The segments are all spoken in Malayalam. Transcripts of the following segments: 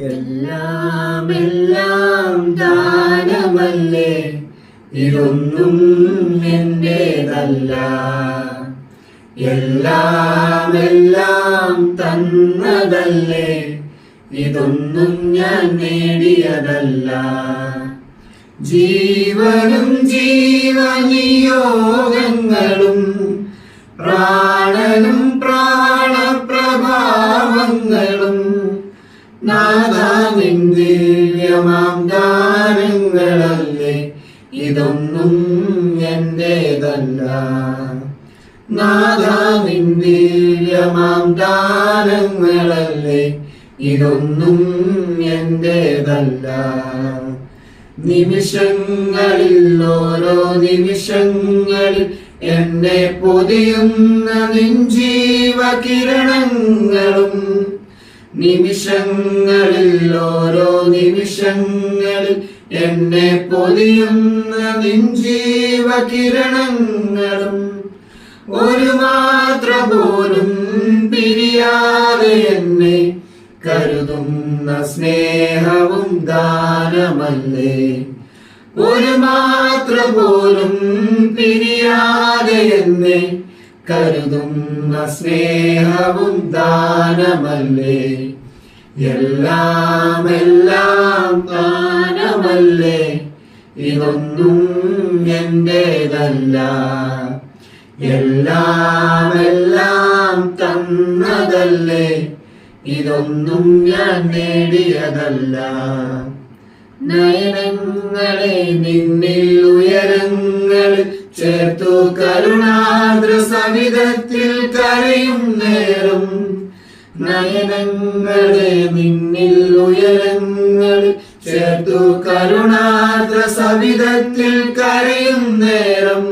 എല്ലാം എല്ലാം ദാനമല്ലേ? ഇതൊന്നും എന്റേതല്ല. എല്ലാം എല്ലാം തന്നതല്ലേ? ഇതൊന്നും ഞാൻ നേടിയതല്ല. ജീവനും ജീവനിയോഗങ്ങളും ദിവ്യമാം ഗാനങ്ങളല്ലേ? ഇതൊന്നും എന്റേതല്ല. നാദാനിൻ ദിവ്യമാം ഗാനങ്ങളല്ലേ? ഇതൊന്നും എന്റേതല്ല. നിമിഷങ്ങളിൽ ഓരോ നിമിഷങ്ങളിൽ എന്നെ പൊതിയുന്ന നിൻ കിരണങ്ങളും നിമിഷങ്ങളിൽ ഓരോ നിമിഷങ്ങളിൽ എന്നെ പൊതിയുന്ന നിഞ്ജീവ കിരണങ്ങളും ഒരു മാത്ര പോലും പിരിയാതെ എന്നെ കരുതുന്ന സ്നേഹവും ദാനമല്ലേ? ഒരു മാത്ര പോലും പിരിയാതെ എന്നെ കരുതുന്ന സ്നേഹവും ദാനമല്ലേ? എല്ലാം എല്ലാം ദാനമല്ലേ? ഇതൊന്നും എന്റേതല്ല. എല്ലാം എല്ലാം തന്നതല്ലേ? ഇതൊന്നും ഞാൻ നേടിയതല്ല. നയനങ്ങളെ നിന്നിൽ ഉയരങ്ങളിൽ ചേർത്തു കരുണാദ്ര സവിധത്തിൽ കരയും നേരം. നയനങ്ങളെ നിന്നിൽ ഉയരങ്ങളിൽ ചേർത്തു കരുണാദ്ര സവിധത്തിൽ കരയും നേരം.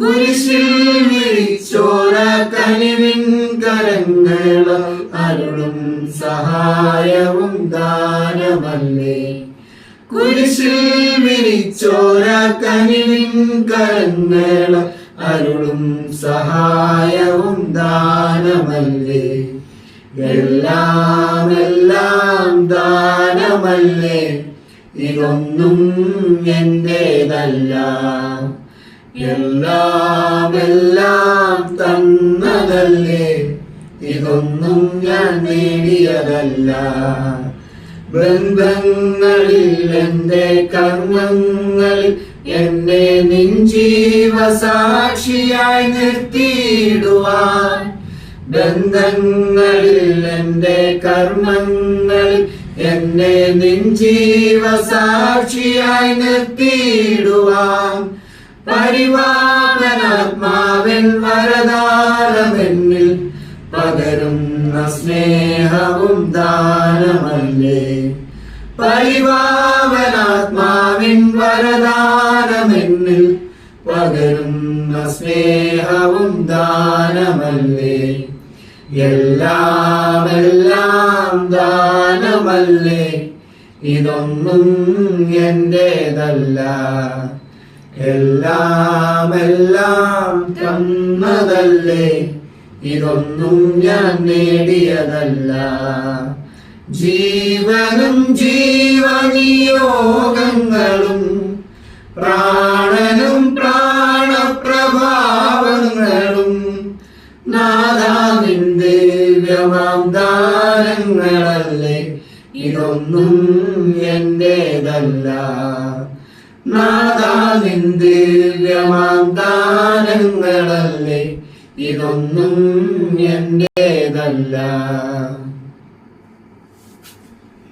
കുരിശിൽ വിരിച്ചോര കനിവിൻ കരങ്ങൾ അരുളും സഹായവും ദാനമല്ലേ. കുരിശിൽ വിരിച്ചോര അരുളും സഹായവും ദാനമല്ലേ? എല്ലാം എല്ലാം ദാനമല്ലേ? ഇതൊന്നും എന്റേതല്ല. എല്ലാം എല്ലാം തന്നതല്ലേ? ഇതൊന്നും ഞാൻ നേടിയതല്ല. ബന്ധങ്ങളിൽ എന്റെ കർമ്മങ്ങൾ എന്നെ നിൻ സാക്ഷിയായി നിർത്തിയിടുവാൻ. ബന്ധങ്ങളിൽ എന്റെ കർമ്മങ്ങൾ എന്നെ നിൻജീവ സാക്ഷിയായി നിർത്തിയിടുവാൻ. പരിവാഹനാത്മാവൻ വരദാനമെന്നിൽ പകരുന്ന സ്നേഹവും ദാനമല്ലേ? പരിവാവനാത്മാവിൻ വരദാനമെന്നിൽ പകരുന്ന സ്നേഹവും ദാനമല്ലേ? എല്ലാം എല്ലാം ദാനമല്ലേ? ഇതൊന്നും എന്റേതല്ല. എല്ലാം എല്ലാം തന്നതല്ലേ? ഇതൊന്നും ഞാൻ നേടിയതല്ല. ജീവനും ജീവനിയോഗങ്ങളും പ്രാണനും പ്രാണപ്രഭാവങ്ങളും നാദാനിൻ ദിവ്യമാംദാനങ്ങളല്ലേ ഇതൊന്നും എന്റേതല്ല. നാദാനിൻ ദിവ്യമാം ദാനങ്ങളല്ലേ ഇതൊന്നും എന്റേതല്ല